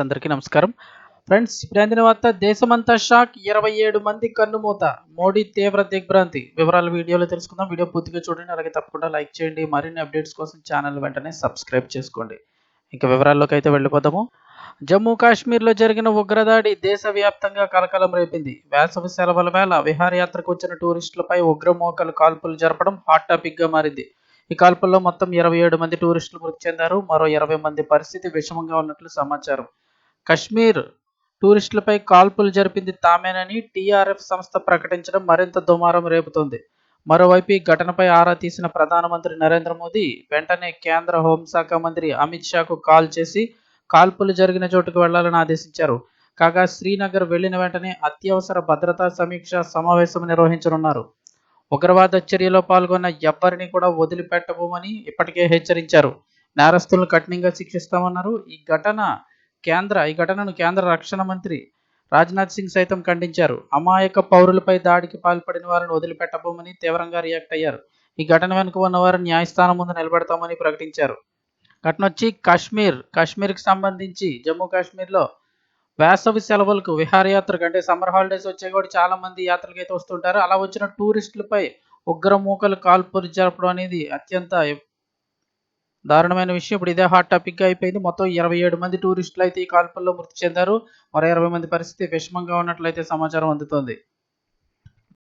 అందరికీ నమస్కారం. ఫ్రెండ్స్ ఇప్పుడు వార్త దేశమంతా షాక్ ఇరవై ఏడు మంది కన్నుమూత. మోడీ తీవ్ర దిగ్భ్రాంతి. వివరాలు వీడియోలో తెలుసుకుందాం. వీడియో పూర్తిగా చూడండి. అలాగే తప్పకుండా లైక్ చేయండి. మరిన్ని అప్డేట్స్ కోసం ఛానల్ వెంటనే సబ్స్క్రైబ్ చేసుకోండి. ఇంకా వివరాల్లోకి అయితే వెళ్ళిపోదాము. జమ్మూ కాశ్మీర్లో జరిగిన ఉగ్రదాడి దేశవ్యాప్తంగా కలకలం రేపింది. వేసవి సెలవుల వేళ విహారయాత్రకు వచ్చిన టూరిస్టులపై ఉగ్రమోకలు కాల్పులు జరపడం హాట్ టాపిక్గా మారింది. ఈ కాల్పుల్లో మొత్తం ఇరవై ఏడు మంది టూరిస్టులు మృతి చెందారు. మరో ఇరవై మంది పరిస్థితి విషమంగా ఉన్నట్లు సమాచారం. కశ్మీర్ టూరిస్టులపై కాల్పులు జరిపింది తామేనని టీఆర్ఎఫ్ సంస్థ ప్రకటించడం మరింత దుమారం రేపుతోంది. మరోవైపు ఈ ఘటనపై ఆరా తీసిన ప్రధానమంత్రి నరేంద్ర మోదీ వెంటనే కేంద్ర హోంశాఖ మంత్రి అమిత్ షాకు కాల్ చేసి కాల్పులు జరిగిన చోటుకు వెళ్ళాలని ఆదేశించారు. కాగా శ్రీనగర్ వెళ్ళిన వెంటనే అత్యవసర భద్రతా సమీక్ష సమావేశం నిర్వహించనున్నారు. ఉగ్రవాద చర్యలో పాల్గొన్న ఎవ్వరిని కూడా వదిలిపెట్టబోమని ఇప్పటికే హెచ్చరించారు. నేరస్తులను కఠినంగా శిక్షిస్తామన్నారు. ఈ ఘటన కేంద్ర ఈ ఘటనను కేంద్ర రక్షణ మంత్రి రాజ్నాథ్ సింగ్ సైతం ఖండించారు. అమాయక పౌరులపై దాడికి పాల్పడిన వారిని వదిలిపెట్టబోమని తీవ్రంగా రియాక్ట్ అయ్యారు. ఈ ఘటన వెనుక ఉన్న వారిని న్యాయస్థానం ముందు నిలబెడతామని ప్రకటించారు. ఘటన వచ్చి కాశ్మీర్ కాశ్మీర్కి సంబంధించి జమ్మూ కాశ్మీర్లో వేసవి సెలవులకు విహారయాత్రకు అంటే సమ్మర్ హాలిడేస్ వచ్చే కూడా చాలా మంది యాత్రలకు అయితే వస్తుంటారు. అలా వచ్చిన టూరిస్టులపై ఉగ్రమూకలు కాల్పులు జరపడం అనేది అత్యంత దారుణమైన విషయం. ఇప్పుడు ఇదే హాట్ టాపిక్గా అయిపోయింది. మొత్తం ఇరవై ఏడు మంది టూరిస్టులు అయితే ఈ కాల్పుల్లో మృతి చెందారు. మరో ఇరవై మంది పరిస్థితి విషమంగా ఉన్నట్లయితే సమాచారం అందుతోంది.